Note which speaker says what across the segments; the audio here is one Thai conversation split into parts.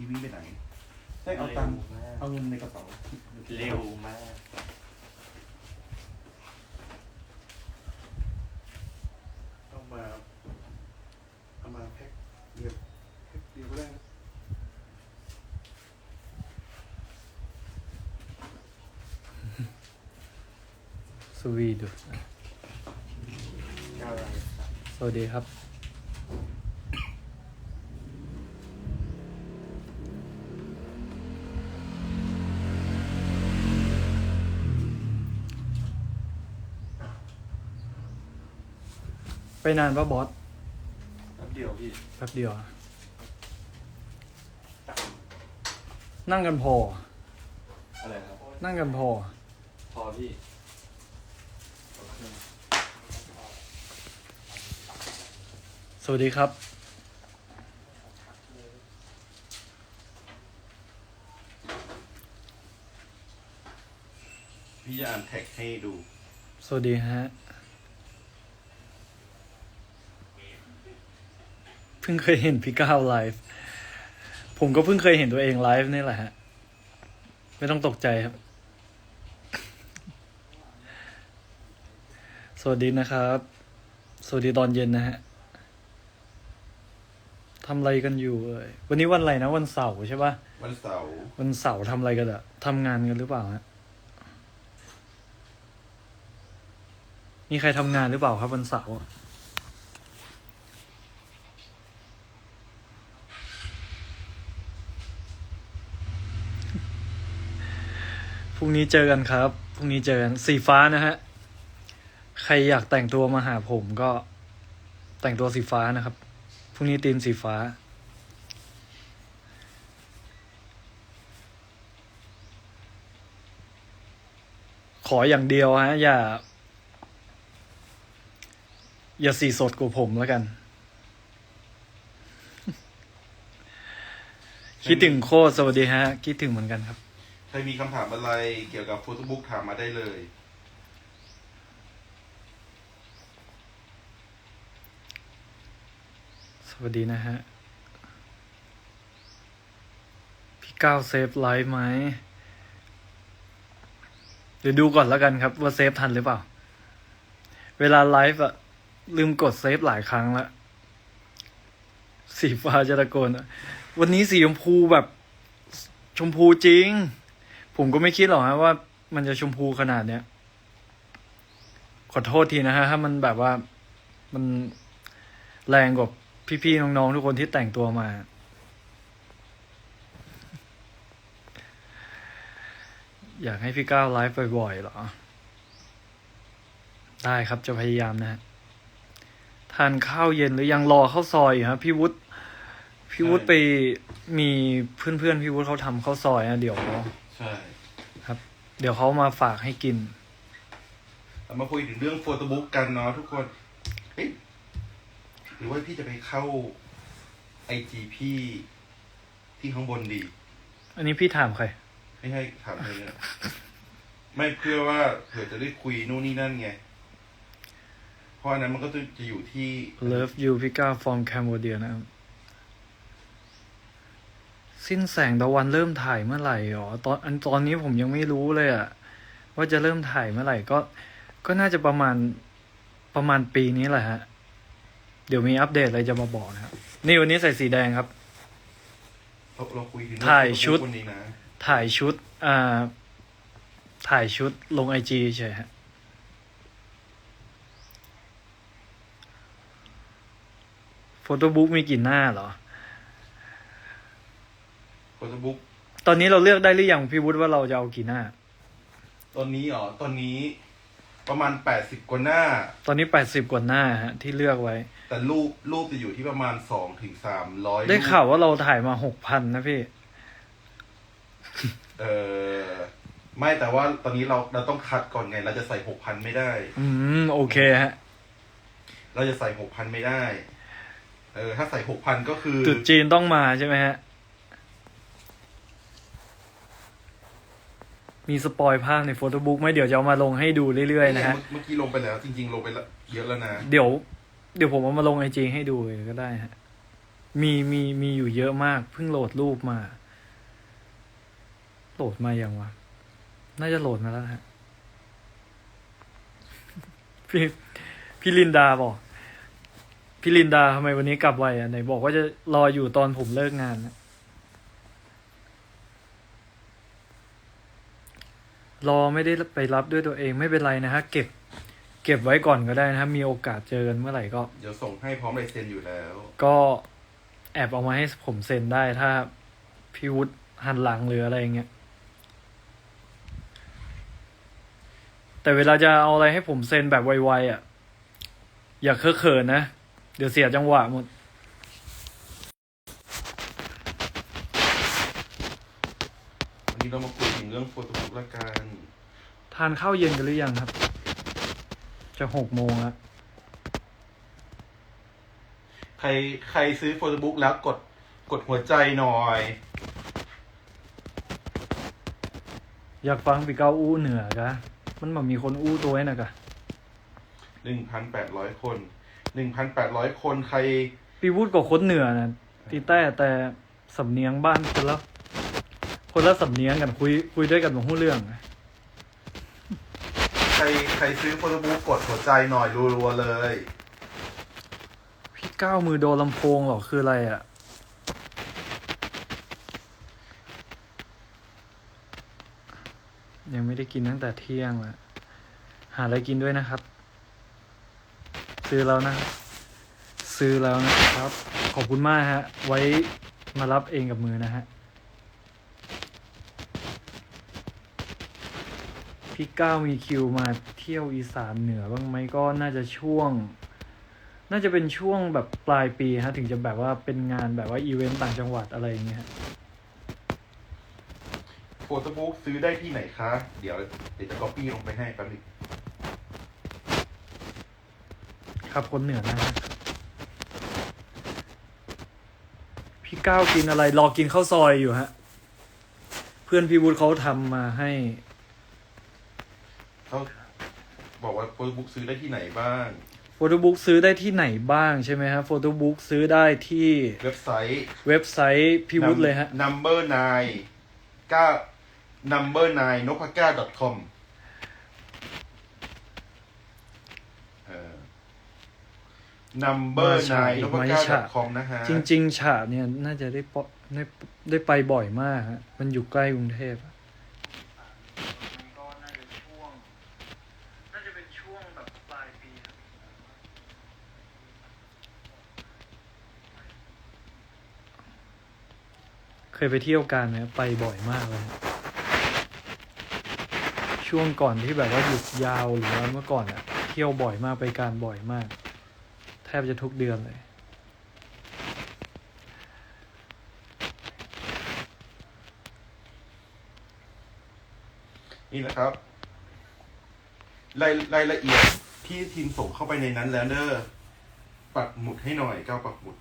Speaker 1: พี่วิ่งไปไหน ได้เอาตังค์
Speaker 2: เร็วมาก
Speaker 1: เอาเงินในกระเป๋า
Speaker 2: เร็วมาก
Speaker 1: เอามาเอามาแพ็คเดียวแพ็คเดียวก็ได้นะ
Speaker 3: สวีดู
Speaker 2: อะไรครับ
Speaker 3: สวัสดีครับ นานปะบอส
Speaker 2: แป๊บเดียวพี่
Speaker 3: แป๊บเดียวอะนั่งกันพอ
Speaker 2: อะไรครับ
Speaker 3: นั่งกันพอ
Speaker 2: พอพี่
Speaker 3: สวัสดีครับ
Speaker 1: พี่จะอ่านแท็กให้ดู
Speaker 3: สวัสดีฮะ เพิ่งเคยเห็นพี่ก้าวไลฟ์ผมก็เพิ่งเคยเห็นตัวเองไลฟ์นี่แหละฮะ ไม่ต้องตกใจครับ สวัสดีนะครับ สวัสดีตอนเย็นนะฮะทำอะไรกันอยู่เอ่ยวันนี้วันอะไรนะ วันเสาร์ใช่ปะ
Speaker 1: วันเสาร์
Speaker 3: วันเสาร์ทำอะไรกันอะทำงานกันหรือเปล่าฮะมีใครทำงานหรือเปล่าครับวันเสาร์อะ พรุ่งนี้เจอกันครับ พรุ่งนี้เจอกันสีฟ้านะฮะ ใครอยากแต่งตัวมาหาผมก็ แต่งตัวสีฟ้านะครับ พรุ่งนี้ตีมสีฟ้า ขออย่างเดียวฮะ อย่า อย่าสีสดกว่าผมแล้วกัน คิดถึงโคตรสวัสดีฮะ คิดถึงเหมือนกันครับ
Speaker 1: ใครมีคำถามอะไรเกี่ยวกับโฟโต้บุ๊กถามมาได้เลย
Speaker 3: สวัสดีนะฮะ พี่ก้าวเซฟไลฟ์ไหม เดี๋ยวดูก่อนแล้วกันครับ ว่าเซฟทันหรือเปล่า เวลาไลฟ์อะลืมกดเซฟหลายครั้งล้วสีฟ้าจะตะโกนวันนี้สีชมพูแบบ ชมพูจริง ผมก็ไม่คิดหรอกฮะว่ามันจะชมพูขนาดเนี้ย ขอโทษทีนะฮะถ้ามันแบบว่ามันแรงกว่าพี่ๆน้องๆทุกคนที่แต่งตัวมา อยากให้พี่ก้าวไลฟ์บ่อยๆเหรอ ได้ครับจะพยายามนะฮะทานข้าวเย็นหรือยังรอข้าวซอยอยู่ครับพี่วุฒิพี่วุฒิไปมีเพื่อนๆพี่วุฒิเขาทำข้าวซอยนะเดี๋ยว
Speaker 1: ใช่
Speaker 3: เดี๋ยวเขามาฝากให้กิน
Speaker 1: เรามาคุยถึงเรื่องโฟโต้บุ๊กกันเนาะทุกคนเอ๊ะหรือว่าพี่จะไปเข้าไอจีพี่ที่ข้างบนดี
Speaker 3: อันนี้พี่ถามใคร
Speaker 1: ไม่ให้ถามเลยเนี่ยไม่เพื่อว่าเผื่อจะได้คุยนู่นนี่นั่นไง เพราะอันนั้นมันก็จะจะอยู่ที่
Speaker 3: Love you พี่ก้าว from Cambodia นะครับ สิ้นแสงตะวันเริ่มถ่ายเมื่อไหร่หรอตอนอันตอนนี้ผมยังไม่รู้เลยอะว่าจะเริ่มถ่ายเมื่อไหร่ก็ ก็น่าจะประมาณประมาณปีนี้แหละฮะ เดี๋ยวมีอัปเดตอะไรจะมาบอกนะครับ นี่วันนี้ใส่สีแดงครับ
Speaker 1: เราเราคุยถึง
Speaker 3: ถ่ายชุด
Speaker 1: คนนี้นะ
Speaker 3: ถ่ายชุดอ่าถ่ายชุดลงไอจีเฉยฮะ โฟโต้บุ๊กมีกี่หน้าเหรอ
Speaker 1: โฟโต้บุ๊ก
Speaker 3: ตอนนี้เราเลือกได้หรือยังพี่วุฒิว่าเราจะเอากี่หน้า
Speaker 1: ตอนนี้เหรอตอนนี้ประมาณแปดสิบกว่าหน้า
Speaker 3: ตอนนี้แปดสิบกว่าหน้าฮะที่เลือกไว้
Speaker 1: แต่รูปรูปจะอยู่ที่ประมาณสองถึงสามร้อย
Speaker 3: ได้ข่าวว่าเราถ่ายมาหกพันนะพี่
Speaker 1: เออไม่แต่ว่าตอนนี้เราเราต้องคัดก่อนไง เราจะใส่หกพันไม่ได้
Speaker 3: อืม โอเคฮะ
Speaker 1: เราจะใส่หกพันไม่ได้ เออ ถ้าใส่หกพันก็คือ
Speaker 3: จุดจีนต้องมาใช่ไหมฮะ มีสปอยภาพในโฟโต้บุ๊กไหมเดี๋ยวจะเอามาลงให้ดูเรื่อยๆนะฮะ
Speaker 1: เมื่อกี้ลงไปแล้ว จริง ๆ ลงไปแล้วเยอะแล้วนะ
Speaker 3: เดี๋ยว เดี๋ยวผมเอามาลงไอจีให้ดูเลยก็ได้ฮะ มีมีมีอยู่เยอะมากเพิ่งโหลดรูปมา โหลดมาอย่างวะ น่าจะโหลดมาแล้วนะฮะ พี่พี่ลินดาบอก พี่ลินดาทำไมวันนี้กลับไวอะไหนบอกว่าจะรออยู่ตอนผมเลิกงานนะ รอไม่ได้ไปรับด้วยตัวเองไม่เป็นไรนะฮะเก็บ เก็บไว้ก่อนก็ได้นะฮะมีโอกาสเจอกันเมื่อไหร่ก็
Speaker 1: เดี๋ยวส่งให้พร้อมลายเซ็นอยู่แล้ว
Speaker 3: ก็แอบเอามาให้ผมเซ็นได้ถ้าพี่วุฒิหันหลังหรืออะไรอย่างเงี้ยแต่เวลาจะเอาอะไรให้ผมเซ็นแบบไวๆอะ อย่าเคอะเขินนะ เดี๋ยวเสียจังหวะหมด
Speaker 1: วันนี้เรามาคุยถึงเรื่องโฟโต้บุ๊กละกัน
Speaker 3: ทานข้าวเย็นกันหรือยังครับ จะหกโมงแล้ว
Speaker 1: ใครใครซื้อโฟโต้บุ๊กแล้วกดกดหัวใจหน่อย
Speaker 3: อยากฟังปีเก้าอู้เหนือกะมันแบบมีคนอู้ตัวให้นะกะ
Speaker 1: หนึ่งพันแปดร้อยคนหนึ่งพันแปดร้อยคนใคร
Speaker 3: พี่วุฒิกับคนเหนือนะตีแต่แต่สำเนียงบ้านคนละคนละสำเนียงกันคุยคุยด้วยกันบางหู้เรื่องนะ
Speaker 1: ใครซื้อโฟโต้บุ๊กกดหัวใจหน่อยรัวๆเลย
Speaker 3: พี่ก้าวมือโดนลำโพงเหรอ คืออะไรอะ่ะ ยังไม่ได้กินตั้งแต่เที่ยงลยหาอะไรกินด้วยนะครับ ซื้อแล้วนะครับซื้อแล้วนะครับ ขอบคุณมากฮะ ไว้มารับเองกับมือนะฮะ พี่ก้าวมีคิวมาเที่ยวอีสานเหนือบ้างไหมก็น่าจะช่วง น่าจะเป็นช่วงแบบปลายปีฮะถึงจะแบบว่าเป็นงานแบบว่าอีเวนต์ต่างจังหวัดอะไรอย่างเงี้ยฮะ
Speaker 1: โฟโต้บุ๊กซื้อได้ที่ไหนคะ เดี๋ยวเดี๋ยวจะก๊อปปี้ลงไปให้แป๊บนึง
Speaker 3: ครับคนเหนือนะฮะพี่ก้าวกินอะไร รอกินข้าวซอยอยู่ฮะ เพื่อนพี่วุฒิเขาทำมาให้
Speaker 1: เขาบอกว่าโฟโต้บุ๊กซื้อได้ที่ไหนบ้าง
Speaker 3: โฟโต้บุ๊กซื้อได้ที่ไหนบ้างใช่ไหมฮะโฟโต้บุ๊กซื้อได้ที่
Speaker 1: เว็บไซต์
Speaker 3: เว็บไซต์พี่วุฒิเลยฮะ
Speaker 1: number nine ก้า number nine นพก้า com เออ number
Speaker 3: มาฉะ
Speaker 1: nine นพ
Speaker 3: มา
Speaker 1: ก้า
Speaker 3: ฉะ
Speaker 1: com นะฮะ
Speaker 3: จริง ๆ ฉะเนี่ย น่าจะได้ปอได้ได้ไปบ่อยมากฮะ มันอยู่ใกล้กรุงเทพอะก็น่าจะช่วง น่าจะเป็นช่วงแบบปลายปีครับเค ยไปเที่ยวกันไหมไปบ่อยมากเลยฮะช่วงก่อนที่แบบว่าหยุดยาวหรือว่าเมื่อก่อนอะเที่ยวบ่อยมากไปการบ่อยมาก แทบจะทุกเดือนเลย
Speaker 1: นี่นะครับ รายรายละเอียดที่ทีมส่งเข้าไปในนั้นแล้วเนอะปักหมุดให้หน่อยก้าวปักหมุด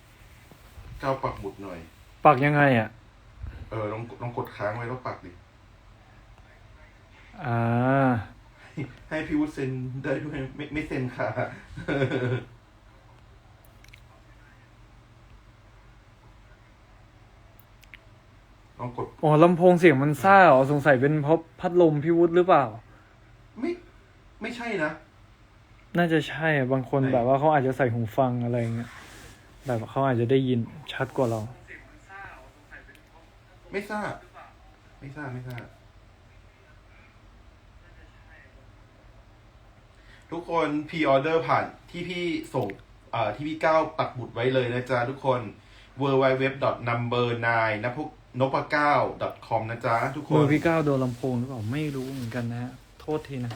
Speaker 1: ก้าวปักหมุดหน่อย
Speaker 3: ปักยังไงอะ
Speaker 1: เออลองลองกดค้างไว้แล้วปักดิ
Speaker 3: อ่า
Speaker 1: ให้พี่วุฒิเซ็นได้ด้วยไม่ไม่เซ็นค่ะ ลองกด
Speaker 3: อ๋อลำโพงเสียงมันซ่าเหรอสงสัยเป็นเพราะพัดลมพี่วุฒิหรือเปล่า
Speaker 1: ไม่ ไม่ใช่นะ
Speaker 3: น่าจะใช่อะบางคน
Speaker 1: ไหน
Speaker 3: แบบว่าเขาอาจจะใส่หูฟังอะไรเงี้ยแบบเขาอาจจะได้ยินชัดกว่าเรา
Speaker 1: ไม่ทราบ ไม่ทราบ ไม่ทราบ ทุกคนพ r ออเดอร์ผ่านที่พี่ส่งเอ่อที่พี่ก้าวปักหมุดไว้เลยนะจ๊ะทุกคน w w w number 9นะพวกนพเก้า com นะจ๊ะทุกค
Speaker 3: มือนพี่ก้าวโดนลำโพงหรือเปล่าไม่รู้เหมือนกันนะฮะโทษทีนะ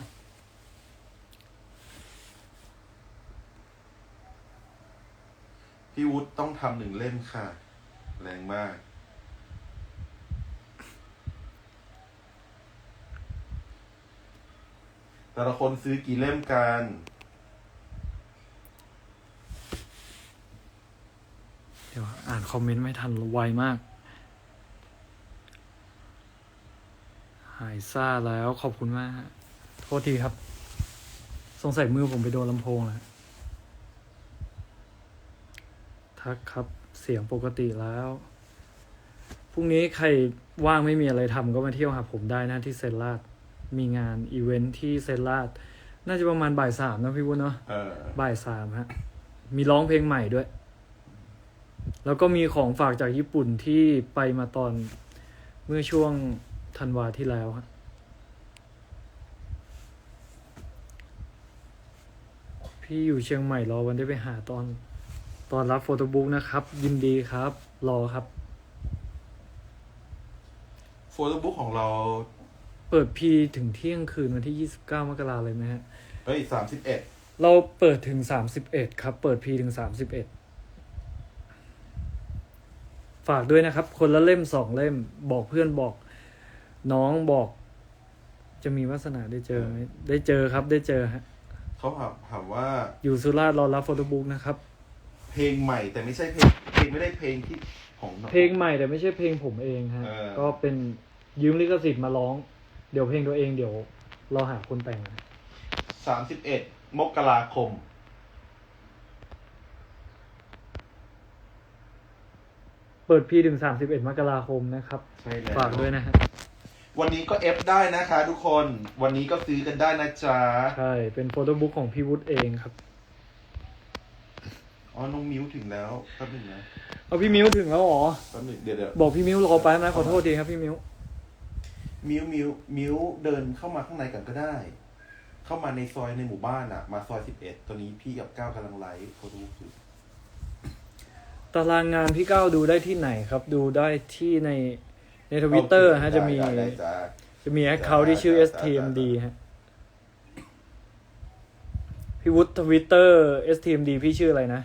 Speaker 1: พี่วุฒิต้องทำหนึ่งเล่มค่ะ แรงมาก แต่ละคนซื้อกี่เล่มกัน
Speaker 3: เดี๋ยวอ่านคอมเมนต์ไม่ทันไวมาก หายซ่าแล้วขอบคุณมาก โทษทีครับ สงสัยมือผมไปโดนลำโพงแล้วทักครับเสียงปกติแล้วพรุ่งนี้ใครว่างไม่มีอะไรทำก็มาเที่ยวหาผมได้นะที่เซนลาด มีงานอีเวนท์ที่เซนลาด น่าจะประมาณบ่ายสามนะพี่วุฒิเนาะ
Speaker 1: เออ
Speaker 3: บ่ายสามฮะ มีร้องเพลงใหม่ด้วย แล้วก็มีของฝากจากญี่ปุ่นที่ไปมาตอนเมื่อช่วงธันวาที่แล้วฮะพี่อยู่เชียงใหม่รอวันได้ไปหาตอนตอนรับโฟโต้บุ๊กนะครับ ยินดีครับ รอครับ
Speaker 1: โฟโต้บุ๊กของเรา
Speaker 3: เปิดพีถึงเที่ยงคืนวันที่29มกราเลยไหมฮะ
Speaker 1: เฮ้ยสามสิบเอ็ด
Speaker 3: เราเปิดถึง31ครับ เปิดพีถึง31ฝากด้วยนะครับ คนละเล่มสองเล่ม บอกเพื่อนบอก น้องบอก จะมีวาสนาได้เจอไหมได้เจอครับได้เจอฮะ
Speaker 1: เขาถามถามว่า
Speaker 3: อยู่สุราษฎร์รอรับโฟโต้บุ๊กนะครับ
Speaker 1: เพลงใหม่แต่ไม่ใช่เพลงเพลงไม่ได้เพลงที่ของ
Speaker 3: เพลงใหม่แต่ไม่ใช่เพลงผมเองฮะ
Speaker 1: เออ
Speaker 3: ก็เป็นยืมลิขสิทธิ์มาร้อง เดี๋ยวเพลงตัวเองเดี๋ยวเราหาคนแต่งนะ
Speaker 1: สามสิบเอ็ดมกราคม
Speaker 3: เปิดพีถึง31มกราคมนะครับ
Speaker 1: ใช่แล้ว
Speaker 3: ฝากด้วยนะฮะ
Speaker 1: วันนี้ก็เอฟได้นะคะทุกคน วันนี้ก็ซื้อกันได้นะจ๊ะ
Speaker 3: ใช่เป็นโฟโต้บุ๊กของพี่วุฒิเองครับ
Speaker 1: อ๋อ น้องมิวถึงแล้วแป๊บหนึงนะ
Speaker 3: เอาพี่มิ้วถึงแล้วเหรอ
Speaker 1: แป๊บหนึงเดี๋ยวเดี๋ยว
Speaker 3: บอกพี่มิ้วรอแป๊บนะขอโทษทีครับพี่มิ้ว
Speaker 1: มิวมิวมิวเดินเข้ามาข้างในกันก็ได้ เข้ามาในซอยในหมู่บ้านอะมาซอยสิบเอ็ดตอนนี้พี่กับก้าวกำลังไลฟ์โฟโต้บุ๊กอยู่
Speaker 3: ตารางงานพี่ก้าวดูได้ที่ไหนครับ ดูได้ที่ในในทวิตเตอร์ฮะ จะมี
Speaker 1: ได้ได้จ้า
Speaker 3: จะมีแอคเคาท์ที่ชื่อ
Speaker 1: ได้ได้
Speaker 3: STMD ฮะ พี่วุฒิทวิตเตอร์ STMD พี่ชื่ออะไรนะ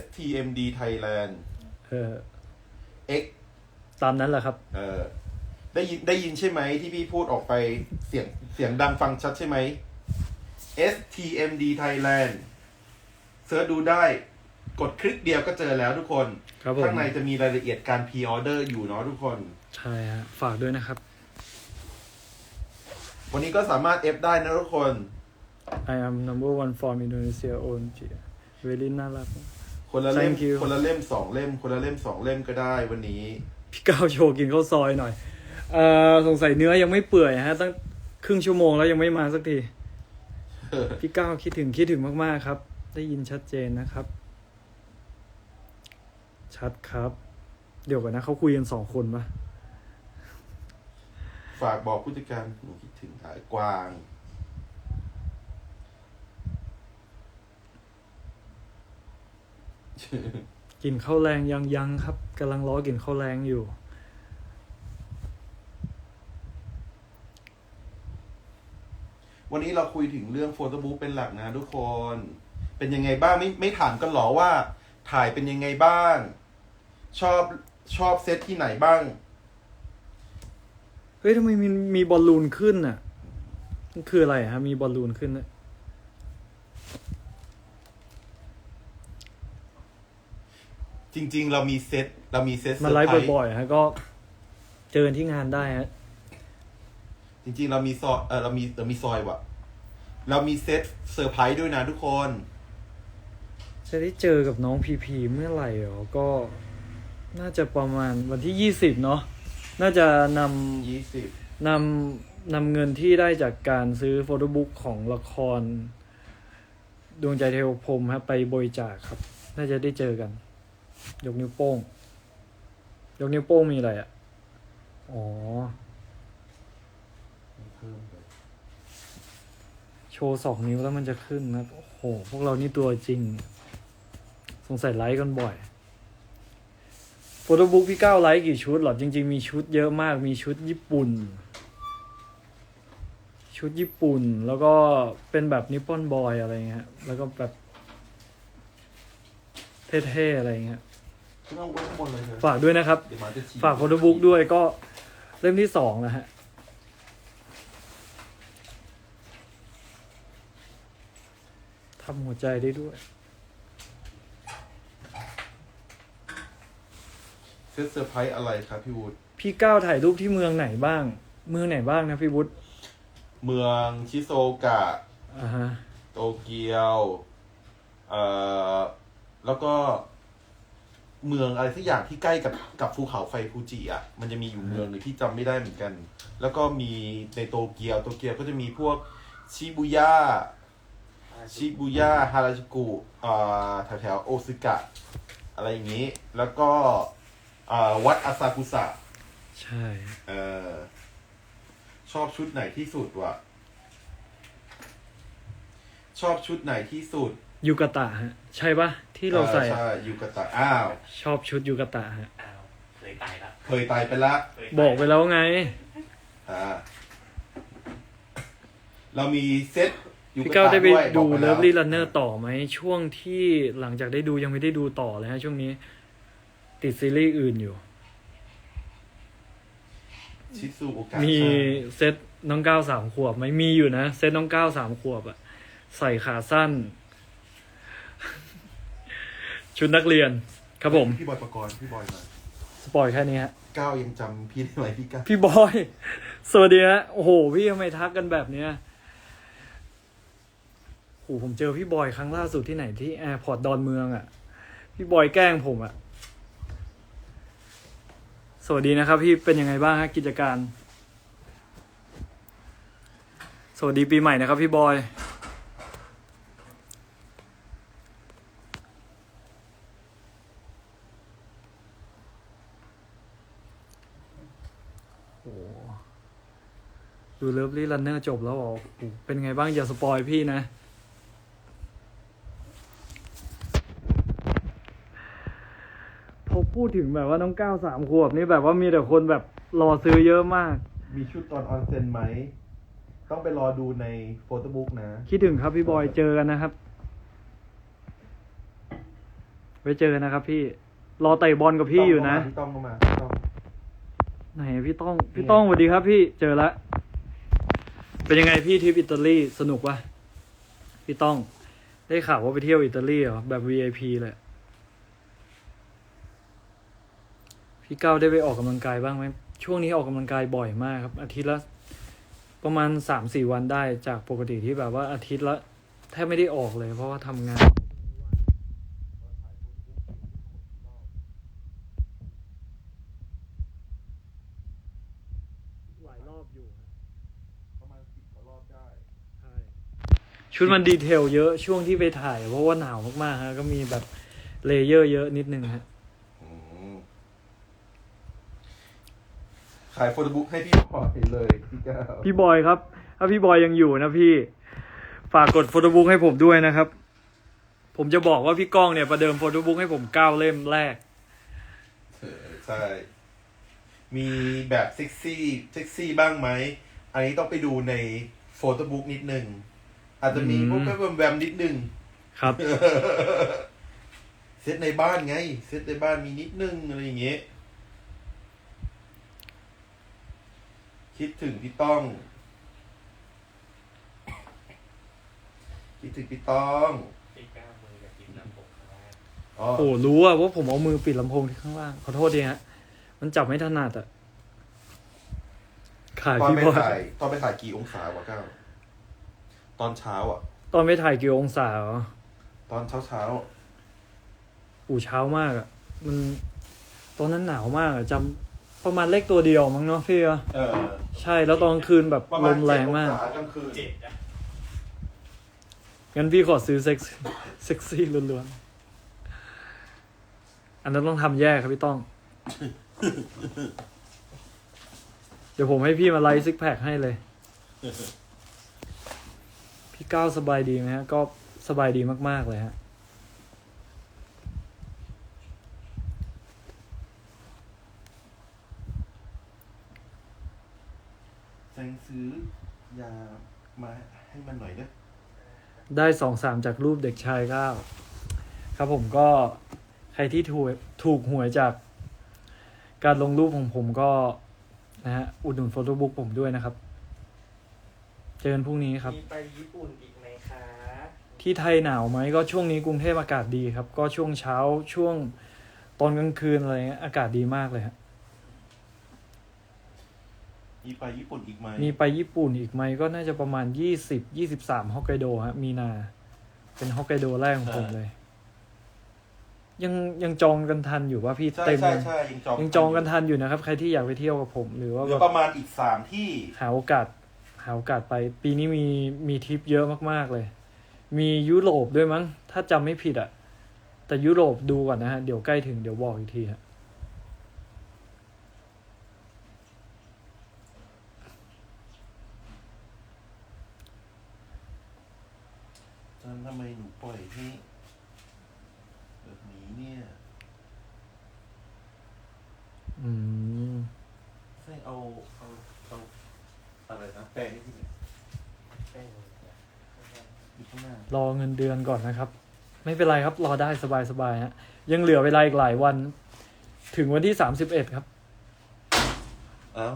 Speaker 1: STMD Thailand
Speaker 3: เออ
Speaker 1: X
Speaker 3: ตามนั้นแหละครับ
Speaker 1: เออ ได้ยินได้ยินใช่ไหมที่พี่พูดออกไปเสียงเสียงดังฟังชัดใช่ไหม STMD Thailand เสิร์ชดูได้กดคลิกเดียวก็เจอแล้วทุกคน
Speaker 3: ครับผม
Speaker 1: ข้างในจะมีรายละเอียดการพ r ออเดอร์อยู่เนาะทุกคน
Speaker 3: ใช่ฮะฝากด้วยนะครับ
Speaker 1: วันนี้ก็สามารถเอฟได้นะทุกคน
Speaker 3: I am number one from Indonesia own very น่ารัก
Speaker 1: คนละเล่ม
Speaker 3: Thank you
Speaker 1: คนละเล่มสองเล่ม คนละเล่มสองเล่มก็ได้วันนี้
Speaker 3: พี่ก้าวโชว์กินข้าวซอยหน่อย เอ่อสงสัยเนื้อยังไม่เปื่อยฮะ ตั้งครึ่งชั่วโมงแล้วยังไม่มาสักที พี่ก้าวคิดถึงคิดถึงมากๆครับ ได้ยินชัดเจนนะครับ ชัดครับ เดี๋ยวก่อนนะเขาคุยกันสองคนปะ
Speaker 1: ฝากบอกผู้จัดการหนูคิดถึงหายกวาง
Speaker 3: กินข้าวแรงยังยังครับกำลังรอกินข้าวแรงอยู่
Speaker 1: วันนี้เราคุยถึงเรื่องโฟโต้บุ๊กเป็นหลักนะทุกคน เป็นยังไงบ้างไม่ไม่ถามกันหรอว่า ถ่ายเป็นยังไงบ้าง ชอบชอบเซตที่ไหนบ้าง
Speaker 3: เฮ้ยทำไมมีมีบอลลูนขึ้นอะมันคืออะไรอะฮะ มีบอลลูนขึ้นอะ
Speaker 1: จริง ๆ เรามีเซตเรามีเซต
Speaker 3: มาไลฟ์
Speaker 1: เซร์พรส์
Speaker 3: บ่อยๆฮะก็ เจอกันที่งานได้ฮะ
Speaker 1: จริงๆ เรามีซอยเออเรามีเรามีซอยว่ะ เรามีเซตเซอร์ไพรส์ด้วยนะทุกคน
Speaker 3: จะได้เจอกับน้องพีพีเมื่อไหร่หรอ ก็น่าจะประมาณวันที่ยี่สิบเนาะ น่าจะนำ
Speaker 1: ยี่สิบ
Speaker 3: นำนำเงินที่ได้จากการซื้อโฟโต้บุ๊กของละคร ดวงใจเทวพรหมครับไปบริจาคครับ น่าจะได้เจอกัน ยกนิ้วโป้ง ยกนิ้วโป้งมีอะไรอะ อ๋อ
Speaker 1: เพิ่มไป
Speaker 3: โชว์สองนิ้วแล้วมันจะขึ้นนะ โอ้โห พวกเรานี่ตัวจริง สงสัยไลค์กันบ่อยโฟโต้บุ๊กพี่ก้าวไลค์กี่ชุดหรอ จริง ๆ มีชุดเยอะมาก มีชุดญี่ปุ่น ชุดญี่ปุ่น แล้วก็เป็นแบบนิปปอนบอยอะไรเงี้ย แล้วก็แบบ เท่ๆ อะไรเงี้ย
Speaker 1: ไม่ต้องไว้ข้างบนเลยเถอะ
Speaker 3: ฝากด้วยนะครับ
Speaker 1: เดี๋ยวมาจะฉีด
Speaker 3: ฝากโฟโต้บุ๊กด้วยก็เล่มที่สองนะฮะ ทำหัวใจได้ด้วย
Speaker 1: เซตเซอร์ไพรส์อะไรครับพี่วูด
Speaker 3: พี่ก้าวถ่ายรูปที่เมืองไหนบ้าง เมืองไหนบ้างนะพี่วุฒิ
Speaker 1: เมืองชิโซกะ
Speaker 3: อ่าฮะ
Speaker 1: โตเกียวเอ่อแล้วก็เมืองอะไรสักอย่างที่ใกล้กับกับภูเขาไฟฟูจิอะ มันจะมีอยู่เมืองหนึ่งที่จำไม่ได้เหมือนกัน แล้วก็มีในโตเกียว โตเกียวก็จะมีพวกชิบุย่า ชิบุย่าฮาราจูกุอ่าแถวแถวๆโอซึกะ อะไรอย่างนี้ แล้วก็อ่าวัดอาซากุสะ
Speaker 3: ใช่
Speaker 1: เออชอบชุดไหนที่สุดวะชอบชุดไหนที่สุด
Speaker 3: ยูกาตะฮะ ใช่ปะที่เราใส่
Speaker 1: อ่
Speaker 3: อะ
Speaker 1: ใช่ยูกาตะอ้าว
Speaker 3: ชอบชุดยูกาตะฮะ
Speaker 4: อ้าวเลยตายละ
Speaker 1: เคยตายไปละ
Speaker 4: เคย
Speaker 3: บอกไปแล้วไง
Speaker 1: อ่าเรามีเซตยู
Speaker 3: พี่
Speaker 1: กา
Speaker 3: ก้าว
Speaker 1: ตะ
Speaker 3: ได้ไป
Speaker 1: ด้วย
Speaker 3: ดู
Speaker 1: บอก
Speaker 3: เลิ
Speaker 1: แว
Speaker 3: ฟลี่รันเนอร์ต่อไหม ช่วงที่หลังจากได้ดูยังไม่ได้ดูต่อเลยฮะ ช่วงนี้ ติดซีรีส์อื่นอยู่
Speaker 1: ชิซูโอกะ
Speaker 3: มี
Speaker 1: ใช่
Speaker 3: เซตน้องก้าวสามขวบไหมมีอยู่นะ เซตน้องก้าวสามขวบอะใส่ขาสั้น ชุดนักเรียน ครับผม
Speaker 1: พี่บอยประกรณ์พี่บอยมา
Speaker 3: สปอยแค่นี้ฮะ
Speaker 1: ก้าวยังจำพี่ได้ไหมพี่ก้าว
Speaker 3: พี่บอย สวัสดีฮะโอ้โห พี่ทำไมทักกันแบบเนี้ย โอ้ผมเจอพี่บอยครั้งล่าสุดที่ไหนที่แอร์พอร์ตดอนเมืองอะ่ะ พี่บอยแกล้งผมอะ่ะ สวัสดีนะครับพี่เป็นยังไงบ้างฮะกิจการ สวัสดีปีใหม่นะครับพี่บอยดูเลิฟลี่รันเนอร์จบแล้วเหรอโอ้โหเป็นไงบ้างอย่าสปอยพี่นะ พอพูดถึงแบบว่าน้องก้าวสามขวบนี่แบบว่ามีแต่คนแบบรอซื้อเยอะมาก
Speaker 1: มีชุดตอนออนเซ็นไหม ต้องไปรอดูในโฟโต้บุ๊กนะ
Speaker 3: คิดถึงครับพี่บอยเจอกันนะครับ ไว้เจอกันนะครับ พี่ รอเตะบอลกับพี่อยู่นะ
Speaker 1: พี่ต้องเข้ามาพี่ต้อง
Speaker 3: ไหนพี่ต้อง พี่ต้องสวัสดีครับ พี่เจอละเป็นยังไงพี่ทริปอิตาลีสนุกปะพี่ต้อง ได้ข่าวว่าไปเที่ยวอิตาลีเหรอแบบ VIP เลย พี่ก้าวได้ไปออกกำลังกายบ้างไหมช่วงนี้ออกกำลังกายบ่อยมากครับ อาทิตย์ละประมาณสามสี่วันได้จากปกติที่แบบว่าอาทิตย์ละแทบไม่ได้ออกเลย เพราะว่าทำงานหลายรอบอยู่
Speaker 1: ประมาณสิบกว่ารอบได้
Speaker 3: ใช่ชุดมันดีเทลเยอะช่วงที่ไปถ่ายเพราะว่าหนาวมากๆฮะก็มีแบบเลเยอร์เยอะนิดนึงฮะ
Speaker 1: อืม ขายโฟโต้บุ๊กให้พี่บอยเลยพี่ก้าว
Speaker 3: พี่บอยครับ ถ้าพี่บอยยังอยู่นะพี่ ฝากกดโฟโต้บุ๊กให้ผมด้วยนะครับ ผมจะบอกว่าพี่ก้องเนี่ยประเดิมโฟโต้บุ๊กให้ผมเก้าเล่มแรก
Speaker 1: เออใช่ มีแบบเซ็กซี่เซ็กซี่บ้างไหม อันนี้ต้องไปดูในโฟโต้บุ๊กนิดนึง อาจจะมี
Speaker 3: อืม
Speaker 1: พวกแวมแวมๆนิดนึง
Speaker 3: ครับ
Speaker 1: เซตในบ้านไง เซตในบ้านมีนิดนึงอะไรอย่างเงี้ย คิดถึงพี่ต้อง คิดถึงพี่ต้อง
Speaker 4: พี่ก้าวมือกับกินน้ำผมครั้งแรก
Speaker 1: อ๋อ
Speaker 3: โอ้รู้อะว่าผมเอามือปิดลำโพงที่ข้างล่าง ขอโทษทีฮะ มันจับไม่ถนัดอะขาย
Speaker 1: ตอน
Speaker 3: พี่
Speaker 1: ไป
Speaker 3: บอย
Speaker 1: ถ่ายตอนไปถ่ายกี่องศาวะเก้าตอนเช้าอะ
Speaker 3: ตอนไปถ่ายกี่องศาเหรอ
Speaker 1: ตอนเช้าเช้าๆอะ
Speaker 3: อู่เช้ามากอะมัน ตอนนั้นหนาวมากอะจำ ประมาณเลขตัวเดียวมั้งเนาะพี่อะ
Speaker 1: เออ
Speaker 3: ใช่แล้วตอนกลางคืนแบบ
Speaker 1: ประ
Speaker 3: ล
Speaker 1: มาณ
Speaker 3: มแรงมาก
Speaker 1: เจ็ดองศากลางคืน
Speaker 4: เจ็ดอะ
Speaker 3: งั้นพี่ขอซื้อเซ็กซ์เซ็กซี่ล้วนๆ อันนั้นต้องทำแยกครับพี่ต้อง เดี๋ยวผมให้พี่มาไลฟ์ซิกแพคให้เลย พี่ก้าวสบายดีไหมฮะ ก็สบายดีมากๆเลยฮะ
Speaker 1: แซงซื้อยามาให้มันหน่อยเด้อ
Speaker 3: ได้สองสามจากรูปเด็กชายก้าวครับผมก็ใครที่ถูกถูกหวยจากการลงรูปของผมก็นะฮะอุดหนุนโฟโต้บุ๊กผมด้วยนะครับ เจอกันพรุ่งนี้ครับ
Speaker 4: มีไปญี่ปุ่นอีกไหมคะ
Speaker 3: ที่ไทยหนาวไหมก็ช่วงนี้กรุงเทพอากาศดีครับ ก็ช่วงเช้าช่วงตอนกลางคืนอะไรเงี้ยอากาศดีมากเลยฮะ
Speaker 1: มีไปญี่ปุ่นอีกไหม
Speaker 3: มีไปญี่ปุ่นอีกไหมก็น่าจะประมาณยี่สิบยี่สิบสามฮอกไกโดฮะ มีนา เป็นฮอกไกโดแรกของผมเลย ยังยังจองกันทันอยู่ว่าพี่
Speaker 1: ใช่
Speaker 3: เต็ม
Speaker 1: ใช่
Speaker 3: เลย
Speaker 1: ใช่ยังจอง
Speaker 3: ยังจองกันทันอยู่นะครับ ใครที่อยากไปเที่ยวกับผม หรือว่า
Speaker 1: เหลื
Speaker 3: แบ
Speaker 1: อบประมาณอีกสามที่
Speaker 3: หาโอกาส หาโอกาสไป ปีนี้มีมีทริปเยอะมากๆเลย มียุโรปด้วยมั้ง ถ้าจำไม่ผิดอะแต่ยุโรปดูก่อนนะฮะ เดี๋ยวใกล้ถึงเดี๋ยวบอกอีกทีฮะ
Speaker 1: ทำไมหนูปล่อยให้แบบนี้เนี่ย
Speaker 3: อืม
Speaker 1: ใช่เอาเอาเอาอะไรนะแปลงให้พี่หน่อย
Speaker 4: แป้ง
Speaker 1: อยู่ข้างหน้าร
Speaker 3: อเงินเดือนก่อนนะครับ ไม่เป็นไรครับ รอได้สบายๆฮะยังเหลือเวลาอีกหลายวัน ถึงวันที่สามสิบเอ็ดครับ
Speaker 1: เอ้า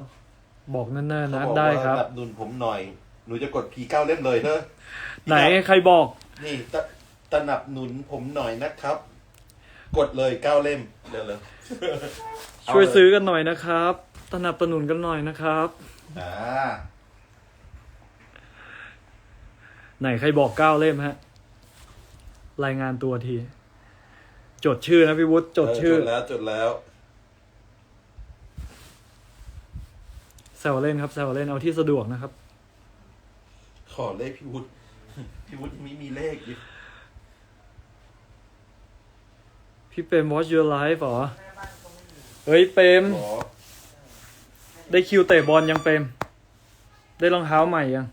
Speaker 3: บอกเนิ่นๆ
Speaker 1: เขา
Speaker 3: นะ
Speaker 1: บอก
Speaker 3: ได้
Speaker 1: ว่า
Speaker 3: ครับ
Speaker 1: สนับหนุนผมหน่อย หนูจะกดพีเก้าเล่มเลยเถอะ
Speaker 3: ไหนใครบอก
Speaker 1: นี่ตะตนับหนุนผมหน่อยนะครับ กดเลยเก้าเล่มเร็วเลย
Speaker 3: ช่วยซื้อกันหน่อยนะครับสนับสนุนกันหน่อยนะครับ
Speaker 1: อ่า
Speaker 3: ไหนใครบอกเก้าเล่มฮะ รายงานตัวที จดชื่อนะพี่วุฒิจดชื่อ
Speaker 1: เจดแล้วจดแล้ว
Speaker 3: แซวเล่นครับแซวเล่นเอาที่สะดวกนะครับ
Speaker 1: ขอเลขพี่วุฒิ พี่วุฒิยังไม่มีเลขอยู่
Speaker 3: พี่เปรม watch your life เหรอ เฮ้ยเปรม
Speaker 1: ขอ
Speaker 3: ได้คิวเตะบอลยังเปรม ได้รองเท้าใหม่ยัง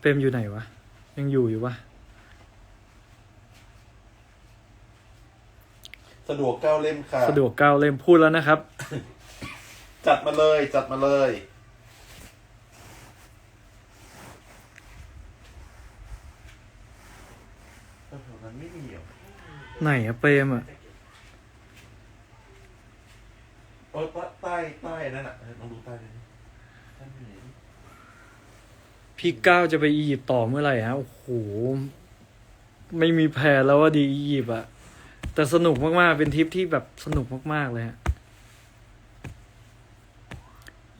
Speaker 3: เปรมอยู่ไหนวะ ยังอยู่อยู่ปะ
Speaker 1: สะดวกเก้าเล่มค่ะ
Speaker 3: สะดวกเก้าเล่มพูดแล้วนะครับ
Speaker 1: จัดมาเลย จัดมาเลยเออมันไม่มีเหรอ
Speaker 3: ไหนอะเปรมอะ
Speaker 1: เออใต้ใต้นั่นน่ะเออลองดูใต้เลยใต้ไหน
Speaker 3: พี่ก้าวจะไปอียิปต์ต่อเมื่อไหร่ฮะโอ้โห ไม่มีแผนแล้วว่าดีอียิปต์อะแต่สนุกมากๆ เป็นทริปที่แบบสนุกมากๆเลยฮะ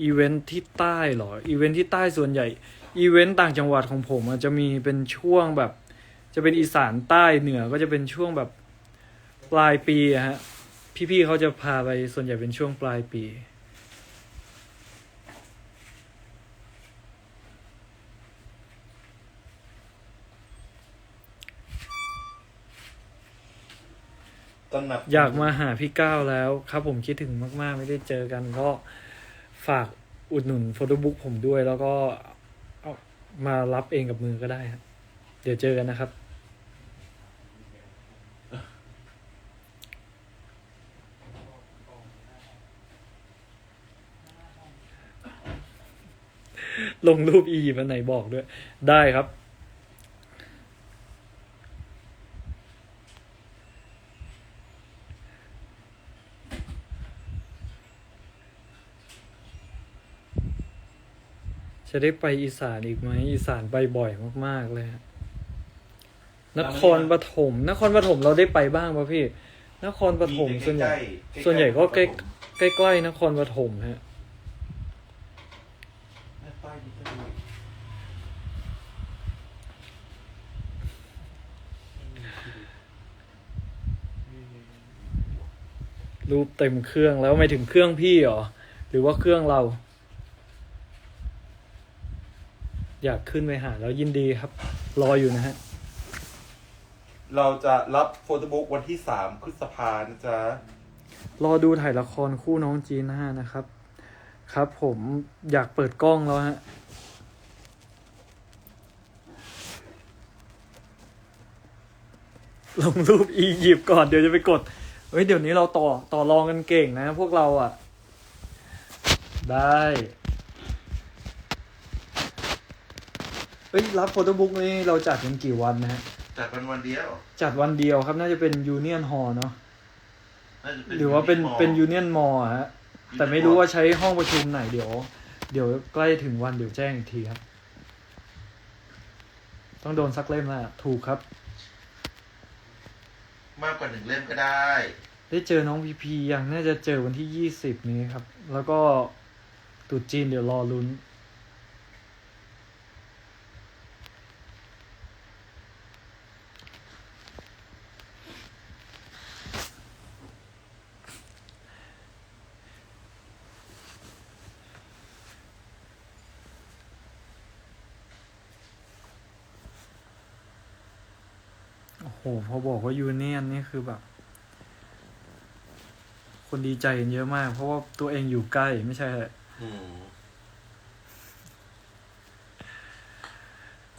Speaker 3: อีเวนท์ที่ใต้เหรอ อีเวนท์ที่ใต้ส่วนใหญ่ อีเวนต์ต่างจังหวัดของผมอะจะมีเป็นช่วงแบบ จะเป็นอีสานใต้เหนือก็จะเป็นช่วงแบบ ปลายปีอะฮะ พี่ๆเขาจะพาไปส่วนใหญ่เป็นช่วงปลายปี
Speaker 1: ตระหนัก
Speaker 3: อยากมาหาพี่ก้าวแล้ว ครับผมคิดถึงมาก ๆ ไม่ได้เจอกันก็ฝากอุดหนุนโฟโต้บุ๊กผมด้วยแล้วก็เอามารับเองกับมือก็ได้ครับ เดี๋ยวเจอกันนะครับ ลงรูปอียิปต์อันไหนบอกด้วย ได้ครับ จะได้ไปอีสานอีกไหม อีสานไปบ่อยมาก ๆ เลยฮะนครปฐมนครปฐมเราได้ไปบ้างป่ะพี่ นครปฐม
Speaker 1: มี
Speaker 3: ส่วนใหญ่
Speaker 1: ๆ
Speaker 3: ส่วนใหญ่ก็ใกล้
Speaker 1: ปฐม
Speaker 3: ใกล้ๆนครปฐมฮะ
Speaker 1: ใต้นี่ก็ดู
Speaker 3: รูปเต็มเครื่องแล้วไม่ถึงเครื่องพี่เหรอ หรือว่าเครื่องเรา อยากขึ้นไปหาแล้วยินดีครับ รออยู่นะฮะ
Speaker 1: เราจะรับโฟโต้บุ๊กวันที่สามพฤษภานะจ๊ะ
Speaker 3: รอดูถ่ายละครคู่น้องจีน่านะครับ ครับผมอยากเปิดกล้องแล้วฮะลงรูปอียิปต์ก่อนเดี๋ยวจะไปกด เฮ้ยเดี๋ยวนี้เราต่อต่อรองกันเก่งนะ พวกเราอะ ได้ เฮ้ยรับโฟโต้บุ๊กนี่เราจัดกันกี่วันนะฮะ
Speaker 1: จัดวันวันเดียว
Speaker 3: จัดวันเดียวครับน่าจะเป็นยูเนียนฮอเนาะ
Speaker 1: น่าจะ
Speaker 3: หรือว่าเป็น
Speaker 1: Union Mall
Speaker 3: เป็นยูเนียนมอฮะ แต่ไม่รู้ว่าใช้ห้องประชุมไหนเดี๋ยว เดี๋ยวใกล้ถึงวันเดี๋ยวแจ้งอีกทีครับ ต้องโดนสักเล่มแล้วถูกครับ
Speaker 1: มากกว่าหนึ่งเล่มก็ได้
Speaker 3: ได้เจอน้องพีพียังน่าจะเจอวันที่ยี่สิบนี้ครับ แล้วก็ตุดจีนเดี๋ยวรอลุ้น โหพอบอกว่ายูเนียนนี่คือแบบ คนดีใจกันเยอะมาก เพราะว่าตัวเองอยู่ใกล้ไม่ใช่เหรอ
Speaker 1: อืม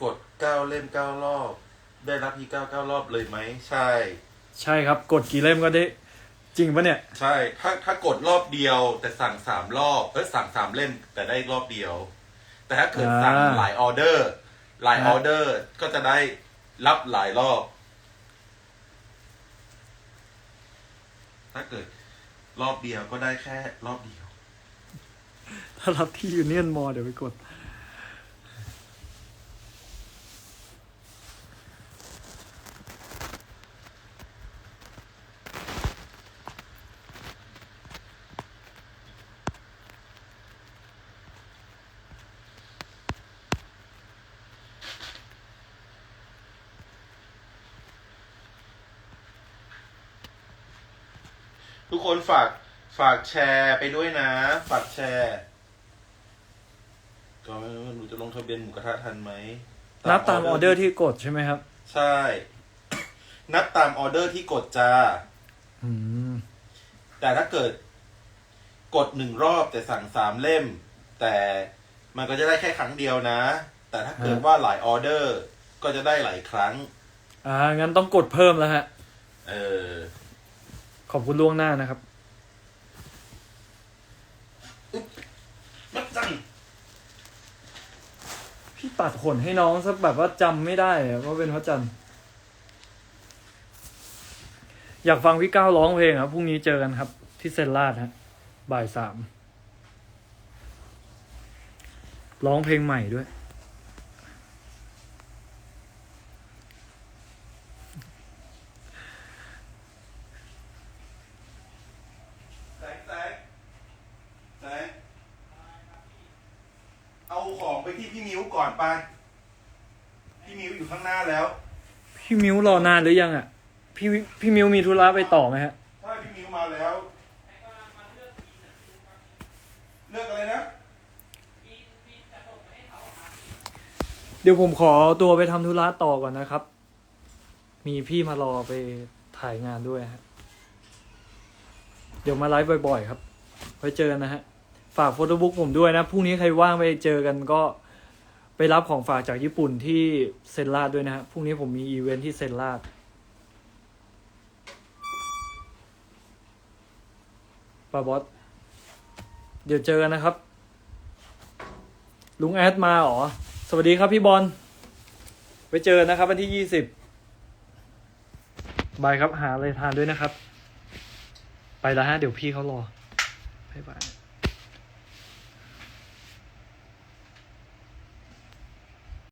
Speaker 1: กดเก้าเล่มเก้ารอบ ได้รับที่เก้าเก้ารอบเลยไหม ใช่
Speaker 3: ใช่ครับ กดกี่เล่มก็ได้ จริงปะเนี่ย
Speaker 1: ใช่ ถ้าถ้ากดรอบเดียว แต่สั่งสามรอบเออสั่งสามเล่ม แต่ได้รอบเดียว แต่ถ้าเกิดสั่ง
Speaker 3: อ่า
Speaker 1: หลายออเดอร์ หลาย
Speaker 3: ฮะ
Speaker 1: ออเดอร์ก็จะได้รับหลายรอบ ถ้าเกิดรอบเดียวก็ได้แค่รอบเดียว
Speaker 3: ถ้ารับที่ยูเนียนมอเดี๋ยวไปกด
Speaker 1: คนฝากฝากแชร์ไปด้วยนะ ฝากแชร์ก็ไม่รู้หนูจะลงทะเบียนหมูกระทะทันไหม
Speaker 3: นับตามออเดอร์ที่กดใช่ไหมครับ
Speaker 1: ใช่ นับตามออเดอร์ที่กดจ้า
Speaker 3: อืม
Speaker 1: แต่ถ้าเกิด กดหนึ่งรอบแต่สั่งสามเล่ม แต่มันก็จะได้แค่ครั้งเดียวนะ แต่ถ้าเกิด
Speaker 3: ฮะ
Speaker 1: ว่าหลายออเดอร์ ก็จะได้หลายครั้ง
Speaker 3: อ่า งั้นต้องกดเพิ่มแล้วฮะ
Speaker 1: เออ
Speaker 3: ขอบคุณล่วงหน้านะครับ
Speaker 1: มัดจัง
Speaker 3: พี่ตัดขนให้น้องสักแบบว่าจำไม่ได้อะว่าเป็นพระจันทร์อยากฟังพี่ก้าวร้องเพลงครับพรุ่งนี้เจอกันครับ ที่เซนลาดฮะบ่ายสามร้องเพลงใหม่ด้วย
Speaker 1: แสงแสงแสงเอาของไปที่พี่มิ้วก่อน ไป พี่มิ้วอยู่ข้างหน้าแล้ว
Speaker 3: พี่มิวรอนานหรือยังอะ พี่วิพี่มิวมีธุระไปต่อไหมฮะ
Speaker 1: ถ้าพี่มิ้วมาแล้ว เลือกอะไรนะ
Speaker 3: เดี๋ยวผมขอตัวไปทำธุระต่อก่อนนะครับ มีพี่มารอไปถ่ายงานด้วยฮะ เดี๋ยวมาไลฟ์บ่อยๆครับ ไว้เจอกันนะฮะ ฝากโฟโต้บุ๊กผมด้วยนะ พรุ่งนี้ใครว่างไปเจอกันก็ ไปรับของฝากจากญี่ปุ่นที่เซนลาดด้วยนะฮะพรุ่งนี้ผมมีอีเวนท์ที่เซนลาดปาบอสเดี๋ยวเจอกันนะครับ ลุงแอดมาเหรอสวัสดีครับพี่บอลไปเจอนะครับ วันที่ยี่สิบบายครับหาอะไรทานด้วยนะครับ ไปแล้วฮะ เดี๋ยวพี่เขารอบายบาย